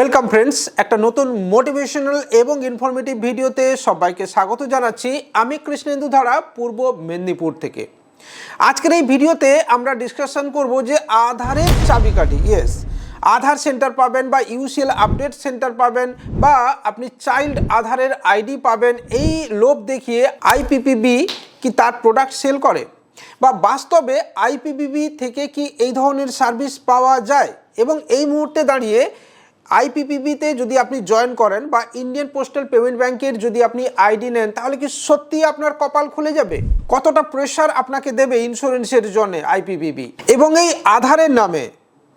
Welcome friends একটা নতুন motivational এবং ইনফরমেটিভ ভিডিওতে সবাইকে স্বাগত জানাচ্ছি আমি কৃষ্ণেন্দু ধারা, পূর্ব মেদিনীপুর থেকে। আজকের এই ভিডিওতে আমরা ডিসকাশন করব যে আধারের চাবিকাঠি ইয়েস আধার সেন্টার পাবেন বা ইউসিএল আপডেট সেন্টার পাবেন বা আপনি চাইল্ড আধারের আইডি পাবেন, এই লোভ দেখিয়ে আইপিপিবি কি তার প্রোডাক্ট সেল করে? বা বাস্তবে আইপিবিবি থেকে কি এই ধরনের সার্ভিস পাওয়া যায়? এবং এই মুহূর্তে দাঁড়িয়ে আইপিপিবিতে যদি আপনি জয়েন করেন বা ইন্ডিয়ান পোস্টাল পেমেন্ট ব্যাংকের যদি আপনি আইডি নেন, তাহলে কি সত্যি আপনার কপাল খুলে যাবে? কতটা প্রেশার আপনাকে দেবে ইন্স্যুরেন্সের জন্য আইপিপিবি এবং এই আধারের নামে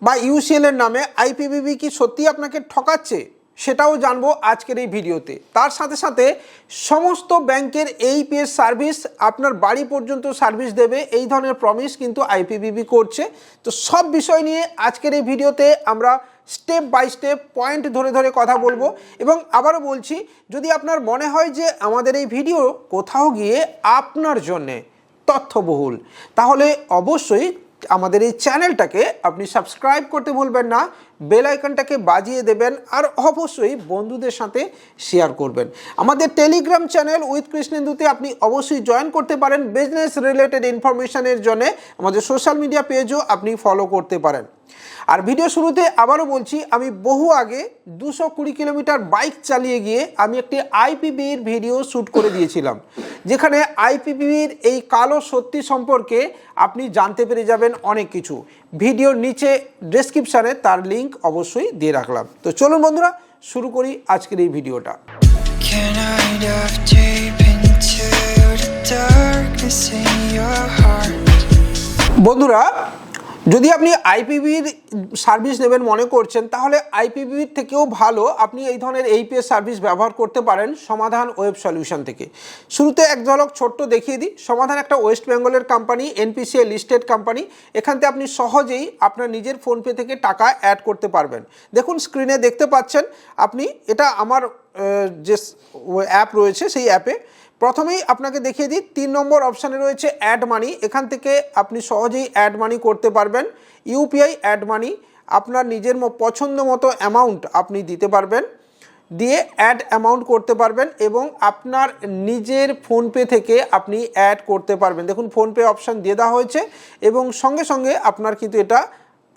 বা ইউসিএল এর নামে আইপিপিবি কি সত্যি আপনাকে ঠকাচ্ছে? সেটাও জানব আজকের এই ভিডিওতে। তার সাথে সাথে সমস্ত ব্যাংকের এই এইপিএস সার্ভিস আপনার বাড়ি পর্যন্ত সার্ভিস দেবে। এই ধরনের প্রমিস কিন্তু আইপিবিবি করছে। তো সব বিষয় নিয়ে আজকের এই ভিডিওতে আমরা স্টেপ বাই স্টেপ পয়েন্ট ধরে ধরে কথা বলব। এবং আবারও বলছি, যদি আপনার মনে হয় যে আমাদের এই ভিডিও কোথাও গিয়ে আপনার জন্যে তথ্যবহুল, তাহলে অবশ্যই আমাদের এই চ্যানেলটাকে আপনি সাবস্ক্রাইব করতে ভুলবেন না, বেল আইকনটাকে বাজিয়ে দেবেন আর অবশ্যই বন্ধুদের সাথে শেয়ার করবেন। আমাদের টেলিগ্রাম চ্যানেল উইথ কৃষ্ণেন্দুতে আপনি অবশ্যই জয়েন করতে পারেন বিজনেস রিলেটেড ইনফরমেশনের জন্য আমাদের সোশ্যাল মিডিয়া পেজও আপনি ফলো করতে পারেন। আর ভিডিও শুরুতে আবারও বলছি, আমি বহু আগে দুশো কুড়ি কিলোমিটার বাইক চালিয়ে গিয়ে আমি একটি আইপিবির ভিডিও শ্যুট করে দিয়েছিলাম। যেখানে আইপিপিবির এই কালো সত্যি সম্পর্কে আপনি জানতে পেরে যাবেন অনেক কিছু। ভিডিওর নিচে ডেসক্রিপশানে তার লিঙ্ক অবশ্যই দিয়ে রাখলাম। তো চলুন বন্ধুরা শুরু করি আজকের এই ভিডিওটা? বন্ধুরা যদি আপনি আইপিবির সার্ভিস নেবেন মনে করছেন, তাহলে আইপিবির থেকেও ভালো আপনি এই ধরনের এইপিএস সার্ভিস ব্যবহার করতে পারেন সমাধান ওয়েব সলিউশন থেকে। শুরুতে এক ঝলক ছোট্ট দেখিয়ে দিই। সমাধান একটা ওয়েস্ট বেঙ্গলের কোম্পানি এনপিসিএ লিস্টেড কোম্পানি এখান থেকে আপনি সহজেই আপনার নিজের ফোনপে থেকে টাকা অ্যাড করতে পারবেন। দেখুন স্ক্রিনে দেখতে পাচ্ছেন, আপনি এটা আমার যে অ্যাপ রয়েছে, সেই অ্যাপে প্রথমেই আপনাকে দেখিয়ে দিই, তিন নম্বর অপশানে রয়েছে অ্যাড মানি এখান থেকে আপনি সহজেই অ্যাড মানি করতে পারবেন। ইউপিআই অ্যাড মানি আপনার নিজের পছন্দ মতো অ্যামাউন্ট আপনি দিতে পারবেন। দিয়ে অ্যাড অ্যামাউন্ট করতে পারবেন এবং আপনার নিজের ফোনপে থেকে আপনি অ্যাড করতে পারবেন। দেখুন, ফোনপে অপশান দিয়ে দেওয়া হয়েছে এবং সঙ্গে সঙ্গে আপনার কিন্তু এটা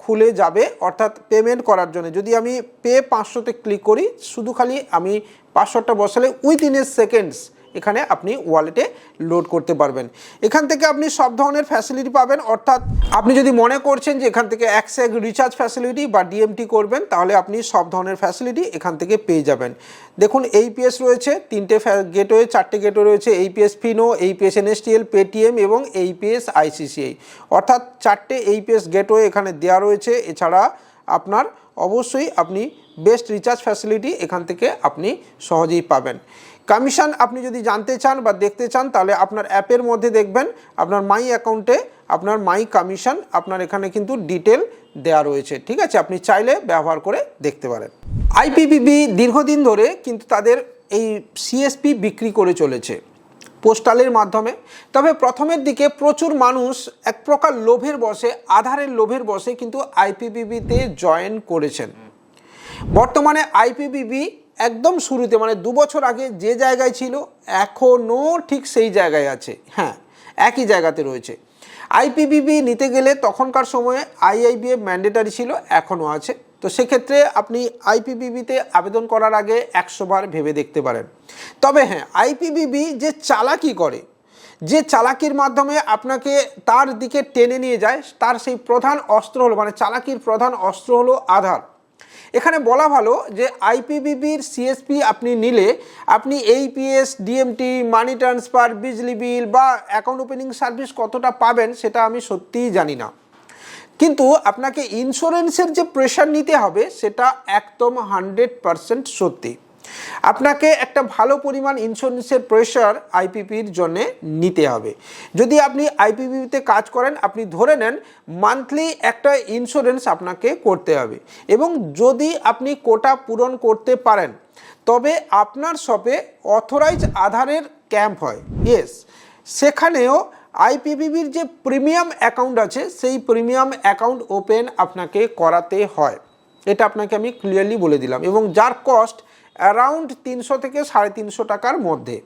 খুলে যাবে, অর্থাৎ পেমেন্ট করার জন্য। যদি আমি পে পাঁচশোতে ক্লিক করি, শুধু খালি আমি পাঁচশোটা বসালে উইদিন এ সেকেন্ডস এখানে আপনি ওয়ালেটে লোড করতে পারবেন। এখান থেকে আপনি সব ধরনের ফ্যাসিলিটি পাবেন, অর্থাৎ আপনি যদি মনে করছেন যে এখান থেকে এক সেক রিচার্জ ফ্যাসিলিটি বা ডিএমটি করবেন, তাহলে আপনি সব ধরনের ফ্যাসিলিটি এখান থেকে পেয়ে যাবেন। দেখুন এইপিএস রয়েছে, তিনটে গেটওয়ে চারটে গেটওয়ে রয়েছে AEPS Fino AEPS NSDL Paytm এবং এইপিএস আইসিসিআই অর্থাৎ চারটে এইপিএস গেটওয়ে এখানে দেওয়া রয়েছে। এছাড়া আপনার অবশ্যই আপনি বেস্ট রিচার্জ ফ্যাসিলিটি এখান থেকে আপনি সহজেই পাবেন। কমিশন আপনি যদি জানতে চান বা দেখতে চান, তাহলে আপনার অ্যাপের মধ্যে দেখবেন, আপনার মাই অ্যাকাউন্টে আপনার মাই কমিশন আপনার এখানে কিন্তু ডিটেল দেওয়া রয়েছে। ঠিক আছে? আপনি চাইলে ব্যবহার করে দেখতে পারেন। আইপিবিবি দীর্ঘদিন ধরে কিন্তু তাদের এই সিএসপি বিক্রি করে চলেছে পোস্টালের মাধ্যমে। তবে প্রথমের দিকে প্রচুর মানুষ এক প্রকার লোভের বসে আধারের লোভের বসে কিন্তু আইপিবিবিতে জয়েন করেছেন। বর্তমানে আইপিবিবি একদম শুরুতে মানে দু বছর আগে যে জায়গায় ছিল এখনও ঠিক সেই জায়গায় আছে। হ্যাঁ একই জায়গাতে রয়েছে। আইপিবিবি নিতে গেলে তখনকার সময়ে আইআইবিএ ম্যান্ডেটারি ছিল এখনও আছে। তো সেক্ষেত্রে আপনি আইপিবিবিতে আবেদন করার আগে একশো বার ভেবে দেখতে পারেন। তবে হ্যাঁ আইপিবিবি যে চালাকি করে, যে চালাকির মাধ্যমে আপনাকে তার দিকে টেনে নিয়ে যায়, তার সেই প্রধান অস্ত্র হলো মানে চালাকির প্রধান অস্ত্র হলো আধার। এখানে বলা ভালো যে আইপিবিবির সিএসপি আপনি নিলে আপনি এইপিএস ডিএমটি মানি ট্রান্সফার, বিজলি বিল বা অ্যাকাউন্ট ওপেনিং সার্ভিস কতটা পাবেন সেটা আমি সত্যিই জানি না। কিন্তু আপনাকে ইন্স্যুরেন্সের যে প্রেশার নিতে হবে সেটা একদম হান্ড্রেড পারসেন্ট সত্যি। আপনাকে একটা ভালো পরিমাণ ইন্স্যুরেন্সের প্রেশার আইপিপির জন্যে নিতে হবে। যদি আপনি আইপিপিতে কাজ করেন, আপনি ধরে নেন মান্থলি একটা ইন্স্যুরেন্স আপনাকে করতে হবে এবং যদি আপনি কোটা পূরণ করতে পারেন, তবে আপনার শপে অথরাইজ আধারের ক্যাম্প হয়। ইয়েস সেখানেও আইপিবিবির যে প্রিমিয়াম অ্যাকাউন্ট আছে, সেই প্রিমিয়াম অ্যাকাউন্ট ওপেন আপনাকে করাতে হয়। এটা আপনাকে আমি ক্লিয়ারলি বলে দিলাম এবং যার কস্ট অ্যারাউন্ড তিনশো থেকে সাড়ে তিনশো টাকার মধ্যে।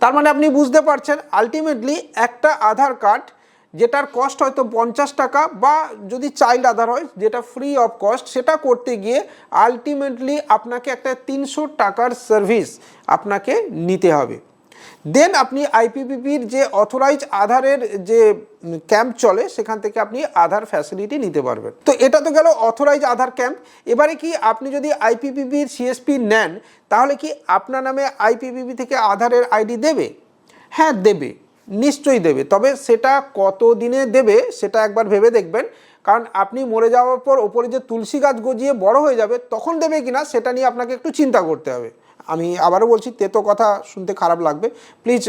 তার মানে আপনি বুঝতে পারছেন আলটিমেটলি একটা আধার কার্ড যেটার কস্ট হয়তো পঞ্চাশ টাকা বা যদি চাইল্ড আধার হয়, যেটা ফ্রি অফ কস্ট সেটা করতে গিয়ে আলটিমেটলি আপনাকে একটা তিনশো টাকার সার্ভিস আপনাকে নিতে হবে। দেন আপনি আইপিপিপির যে অথরাইজ আধারের যে ক্যাম্প চলে, সেখান থেকে আপনি আধার ফ্যাসিলিটি নিতে পারবেন। তো এটা তো গেল অথরাইজ আধার ক্যাম্প এবারে কি আপনি যদি আইপিপিপির সিএসপি নেন, তাহলে কি আপনার নামে আইপিপিপি থেকে আধারের আইডি দেবে? হ্যাঁ দেবে। নিশ্চয়ই দেবে। তবে সেটা কত দিনে দেবে, সেটা একবার ভেবে দেখবেন। কারণ আপনি মরে যাওয়ার পর ওপরে যে তুলসী গাছ গজিয়ে বড় হয়ে যাবে, তখন দেবে কিনা সেটা নিয়ে আপনাকে একটু চিন্তা করতে হবে। আমি আবারও বলছি তেতো কথা শুনতে খারাপ লাগবে। প্লিজ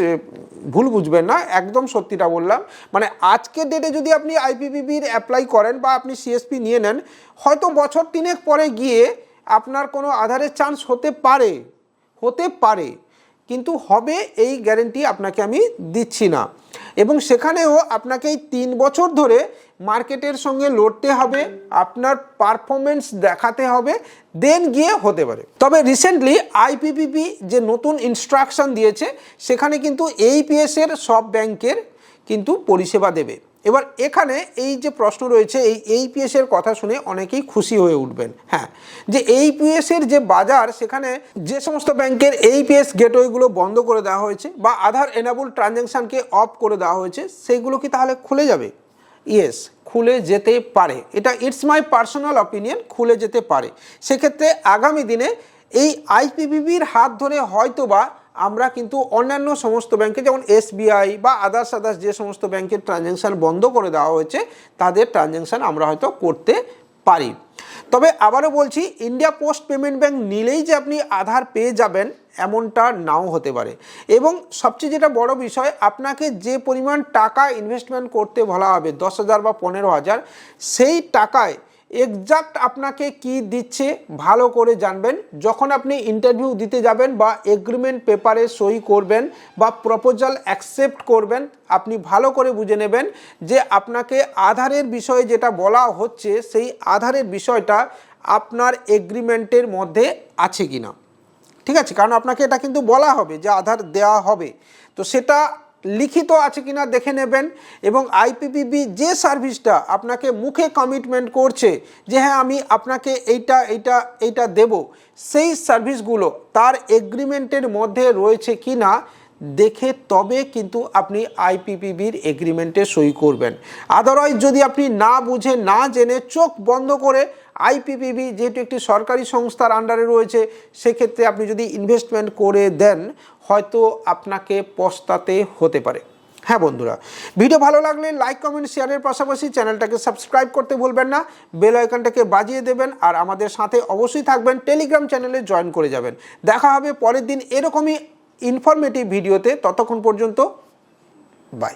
ভুল বুঝবেন না, একদম সত্যিটা বললাম। মানে আজকের ডেটে যদি আপনি আইপিপিবির অ্যাপ্লাই করেন বা আপনি সিএসপি নিয়ে নেন, হয়তো বছর তিনেক পরে গিয়ে আপনার কোনো আধারের চান্স হতে পারে হতে পারে। কিন্তু হবে এই গ্যারেন্টি আপনাকে আমি দিচ্ছি না। এবং সেখানেও আপনাকে এই তিন বছর ধরে মার্কেটের সঙ্গে লড়তে হবে, আপনার পারফরমেন্স দেখাতে হবে দেন গিয়ে হতে পারে। তবে রিসেন্টলি আইপিপিপি যে নতুন ইনস্ট্রাকশন দিয়েছে, সেখানে কিন্তু এইপিএস এর সব ব্যাংকের কিন্তু পরিষেবা দেবে। এবার এখানে এই যে প্রশ্ন রয়েছে, এই এইপিএস এর কথা শুনে অনেকেই খুশি হয়ে উঠবেন। হ্যাঁ যে এইপিএস এর যে বাজার, সেখানে যে সমস্ত ব্যাংকের এইপিএস গেটওয়েগুলো বন্ধ করে দেওয়া হয়েছে বা আধার এনাবল ট্রানজ্যাকশানকে অফ করে দেওয়া হয়েছে সেইগুলো কি তাহলে খুলে যাবে? ইয়েস খুলে যেতে পারে। এটা ইটস মাই পার্সোনাল অপিনিয়ন খুলে যেতে পারে। সেক্ষেত্রে আগামী দিনে এই আইপিবিবির হাত ধরে হয়তোবা আমরা কিন্তু অন্যান্য সমস্ত ব্যাংকে, যেমন এসবিআই বা আদার্স আদার্স যে সমস্ত ব্যাংকের ট্রানজ্যাকশান বন্ধ করে দেওয়া হয়েছে, তাদের ট্রানজ্যাকশান আমরা হয়তো করতে পারি। তবে আবারও বলছি ইন্ডিয়া পোস্ট পেমেন্ট ব্যাংক নিলেই যে আপনি আধার পেয়ে যাবেন, এমনটা নাও হতে পারে। এবং সবচেয়ে যেটা বড় বিষয়, আপনাকে যে পরিমাণ টাকা ইনভেস্টমেন্ট করতে বলা হবে, দশ হাজার বা পনেরো হাজার, সেই টাকায় এক্সাক্ট আপনাকে কি দিচ্ছে ভালো করে জানবেন। যখন আপনি ইন্টারভিউ দিতে যাবেন বা এগ্রিমেন্ট পেপারে সই করবেন বা প্রপোজাল অ্যাকসেপ্ট করবেন, আপনি ভালো করে বুঝে নেবেন যে আপনাকে আধারের বিষয়ে যেটা বলা হচ্ছে, সেই আধারের বিষয়টা আপনার এগ্রিমেন্টের মধ্যে আছে কিনা। ঠিক আছে? কারণ আপনাকে এটা কিন্তু বলা হবে যে আধার দেওয়া হবে। তো সেটা লিখিত আছে কিনা দেখে নেবেন এবং আইপিপিবি যে সার্ভিসটা আপনাকে মুখে কমিটমেন্ট করছে যে হ্যাঁ আমি আপনাকে এইটা এইটা এইটা দেব, সেই সার্ভিসগুলো তার এগ্রিমেন্টের মধ্যে রয়েছে কি না দেখে তবে কিন্তু আপনি আইপিপিবির এগ্রিমেন্টে সই করবেন। আদারওয়াইজ যদি আপনি না বুঝে, না জেনে চোখ বন্ধ করে আইপিপিবি যেহেতু একটি সরকারি সংস্থার আন্ডারে রয়েছে, সেক্ষেত্রে আপনি যদি ইনভেস্টমেন্ট করে দেন, হয়তো আপনাকে পস্তাতে হতে পারে। হ্যাঁ বন্ধুরা ভিডিও ভালো লাগলে লাইক কমেন্ট শেয়ারের পাশাপাশি চ্যানেলটাকে সাবস্ক্রাইব করতে ভুলবেন না বেল আইকনটাকে বাজিয়ে দেবেন, আর আমাদের সাথে অবশ্যই থাকবেন টেলিগ্রাম চ্যানেলে জয়েন করে যাবেন। দেখা হবে পরের দিন এরকমই ইনফরমেটিভ ভিডিওতে ততক্ষণ পর্যন্ত বাই